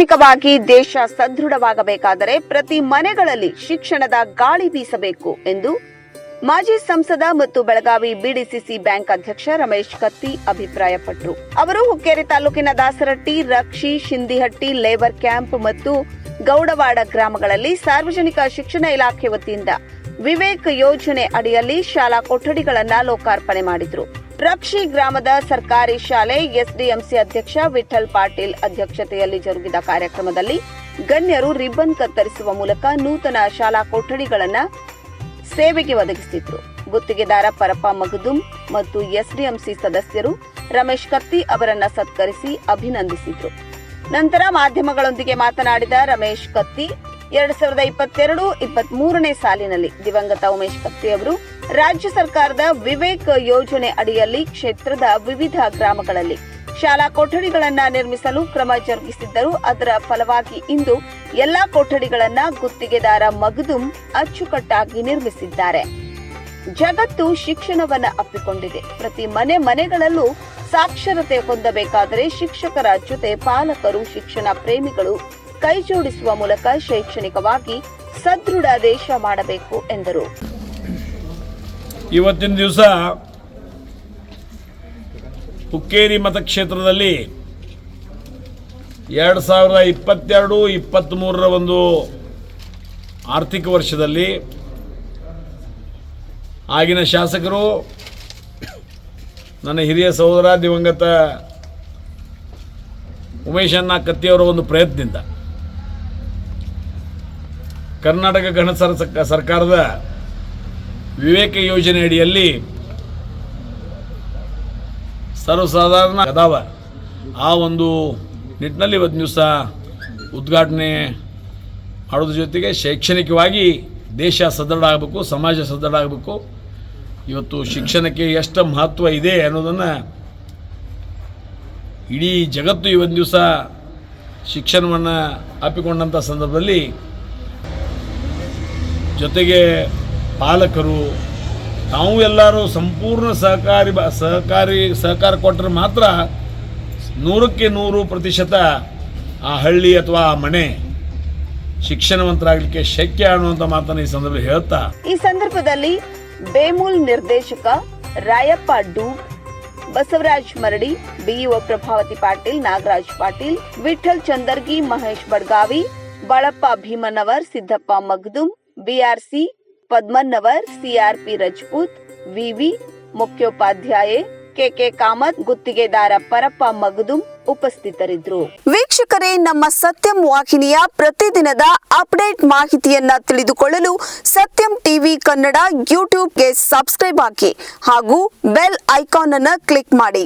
ಶೈಕ್ಷಣಿಕವಾಗಿ ದೇಶ ಸದೃಢವಾಗಬೇಕಾದರೆ ಪ್ರತಿ ಮನೆಗಳಲ್ಲಿ ಶಿಕ್ಷಣದ ಗಾಳಿ ಬೀಸಬೇಕು ಎಂದು ಮಾಜಿ ಸಂಸದ ಮತ್ತು ಬೆಳಗಾವಿ ಬಿಡಿಸಿಸಿ ಬ್ಯಾಂಕ್ ಅಧ್ಯಕ್ಷ ರಮೇಶ್ ಕತ್ತಿ ಅಭಿಪ್ರಾಯಪಟ್ಟರು. ಅವರು ಹುಕ್ಕೇರಿ ತಾಲೂಕಿನ ದಾಸರಟ್ಟಿ, ರಕ್ಷಿ, ಶಿಂದಿಹಟ್ಟಿ, ಲೇಬರ್ ಕ್ಯಾಂಪ್ ಮತ್ತು ಗೌಡವಾಡ ಗ್ರಾಮಗಳಲ್ಲಿ ಸಾರ್ವಜನಿಕ ಶಿಕ್ಷಣ ಇಲಾಖೆ ವತಿಯಿಂದ ವಿವೇಕ್ ಯೋಜನೆ ಅಡಿಯಲ್ಲಿ ಶಾಲಾ ಕೊಠಡಿಗಳನ್ನು ಲೋಕಾರ್ಪಣೆ ಮಾಡಿದ್ರು. ರಕ್ಷಿ ಗ್ರಾಮದ ಸರ್ಕಾರಿ ಶಾಲೆ ಎಸ್ಡಿಎಂಸಿ ಅಧ್ಯಕ್ಷ ವಿಠಲ್ ಪಾಟೀಲ್ ಅಧ್ಯಕ್ಷತೆಯಲ್ಲಿ ಜರುಗಿದ ಕಾರ್ಯಕ್ರಮದಲ್ಲಿ ಗಣ್ಯರು ರಿಬ್ಬನ್ ಕತ್ತರಿಸುವ ಮೂಲಕ ನೂತನ ಶಾಲಾ ಕೊಠಡಿಗಳನ್ನು ಸೇವೆಗೆ ಒದಗಿಸಿದ್ರು ಗುತ್ತಿಗೆದಾರ ಪರಪ್ಪ ಮಗದುಂ ಮತ್ತು ಎಸ್ಡಿಎಂಸಿ ಸದಸ್ಯರು ರಮೇಶ್ ಕತ್ತಿ ಅವರನ್ನ ಸತ್ಕರಿಸಿ ಅಭಿನಂದಿಸಿದ್ರು. ನಂತರ ಮಾಧ್ಯಮಗಳೊಂದಿಗೆ ಮಾತನಾಡಿದ ರಮೇಶ್ ಕತ್ತಿ ಎರಡ್ ಸಾವಿರದ ಇಪ್ಪತ್ತೆರಡು ಇಪ್ಪತ್ತ್ ಮೂರನೇ ಸಾಲಿನಲ್ಲಿ ದಿವಂಗತ ಉಮೇಶ್ ಕತ್ತಿ ಅವರು ರಾಜ್ಯ ಸರ್ಕಾರದ ವಿವೇಕ್ ಯೋಜನೆ ಅಡಿಯಲ್ಲಿ ಕ್ಷೇತ್ರದ ವಿವಿಧ ಗ್ರಾಮಗಳಲ್ಲಿ ಶಾಲಾ ಕೊಠಡಿಗಳನ್ನ ನಿರ್ಮಿಸಲು ಕ್ರಮ ಜರುಗಿಸಿದ್ದರು. ಅದರ ಫಲವಾಗಿ ಇಂದು ಎಲ್ಲಾ ಕೊಠಡಿಗಳನ್ನ ಗುತ್ತಿಗೆದಾರ ಮಗದುಂ ಅಚ್ಚುಕಟ್ಟಾಗಿ ನಿರ್ಮಿಸಿದ್ದಾರೆ. ಜಗತ್ತು ಶಿಕ್ಷಣವನ್ನ ಅಪ್ಪಿಕೊಂಡಿದೆ. ಪ್ರತಿ ಮನೆ ಮನೆಗಳಲ್ಲೂ ಸಾಕ್ಷರತೆ ಹೊಂದಬೇಕಾದರೆ ಶಿಕ್ಷಕರ ಜೊತೆ ಪಾಲಕರು, ಶಿಕ್ಷಣ ಪ್ರೇಮಿಗಳು ಕೈಜೋಡಿಸುವ ಮೂಲಕ ಶೈಕ್ಷಣಿಕವಾಗಿ ಸದೃಢ ದೇಶ ಮಾಡಬೇಕು ಎಂದರು. ಇವತ್ತಿನ ದಿವಸ ಹುಕ್ಕೇರಿ ಮತಕ್ಷೇತ್ರದಲ್ಲಿ ಎರಡು ಸಾವಿರದ ಇಪ್ಪತ್ತೆರಡು, ಇಪ್ಪತ್ತ್ಮೂರರ ಒಂದು ಆರ್ಥಿಕ ವರ್ಷದಲ್ಲಿ ಆಗಿನ ಶಾಸಕರು ನನ್ನ ಹಿರಿಯ ಸಹೋದರ ದಿವಂಗತ ಉಮೇಶಣ್ಣ ಕತ್ತಿಯವರ ಒಂದು ಪ್ರಯತ್ನದಿಂದ ಕರ್ನಾಟಕ ಗಣ ಸರ್- ಸರ್ಕಾರದ ವಿವೇಕ ಯೋಜನೆ ಅಡಿಯಲ್ಲಿ ಸರ್ವಸಾಧಾರಣ ಅದಾವ ಆ ಒಂದು ನಿಟ್ಟಿನಲ್ಲಿ ಇವತ್ತು ದಿವಸ ಉದ್ಘಾಟನೆ ಮಾಡೋದ್ರ ಜೊತೆಗೆ ಶೈಕ್ಷಣಿಕವಾಗಿ ದೇಶ ಸದೃಢ ಆಗಬೇಕು, ಸಮಾಜ ಸದೃಢ ಆಗಬೇಕು. ಇವತ್ತು ಶಿಕ್ಷಣಕ್ಕೆ ಎಷ್ಟು ಮಹತ್ವ ಇದೆ ಅನ್ನೋದನ್ನು ಇಡೀ ಜಗತ್ತು ಇವತ್ತು ದಿವಸ ಶಿಕ್ಷಣವನ್ನು ಅಪ್ಪಿಕೊಂಡಂಥ ಸಂದರ್ಭದಲ್ಲಿ ಜೊತೆಗೆ ಪಾಲಕರು, ನಾವು ಎಲ್ಲರೂ ಸಂಪೂರ್ಣ ಸಹಕಾರಿ ಸಹಕಾರಿ, ಸಹಕಾರ ಕೊಟ್ಟರೆ ಮಾತ್ರ ನೂರಕ್ಕೆ ನೂರು ಪ್ರತಿಶತ ಆ ಹಳ್ಳಿ ಅಥವಾ ಆ ಮನೆ ಶಿಕ್ಷಣವಂತರಾಗಲಿಕ್ಕೆ ಶಕ್ಯ ಅನ್ನುವಂಥ ಮಾತನ್ನು ಈ ಸಂದರ್ಭದಲ್ಲಿ ಹೇಳ್ತಾ. ಈ ಸಂದರ್ಭದಲ್ಲಿ ಬೇಮೂಲ್ ನಿರ್ದೇಶಕ Rayappa Du, Basavaraj Maradi, BEO Prabhavati Patil, Nagaraj Patil Vithal Chandargi, Mahesh Badgavi, Balappa Bhimanavar, Siddappa Magdum BRC Padmannavar CRP Rajput V V ಮುಖ್ಯೋಪಾಧ್ಯಾಯೆ K K Kamath ಗುತ್ತಿಗೆದಾರ ಪರಪ್ಪ ಮಗದುಂ ಉಪಸ್ಥಿತರಿದ್ದರು ವೀಕ್ಷಕರೇ, ನಮ್ಮ ಸತ್ಯಂ ವಾಹಿನಿಯ ಪ್ರತಿದಿನದ ಅಪ್ಡೇಟ್ ಮಾಹಿತಿಯನ್ನ ತಿಳಿದುಕೊಳ್ಳಲು ಸತ್ಯಂ ಟಿವಿ ಕನ್ನಡ ಯೂಟ್ಯೂಬ್ಗೆ ಸಬ್ಸ್ಕ್ರೈಬ್ ಹಾಕಿ ಹಾಗೂ ಬೆಲ್ ಐಕಾನ್ ಅನ್ನು ಕ್ಲಿಕ್ ಮಾಡಿ.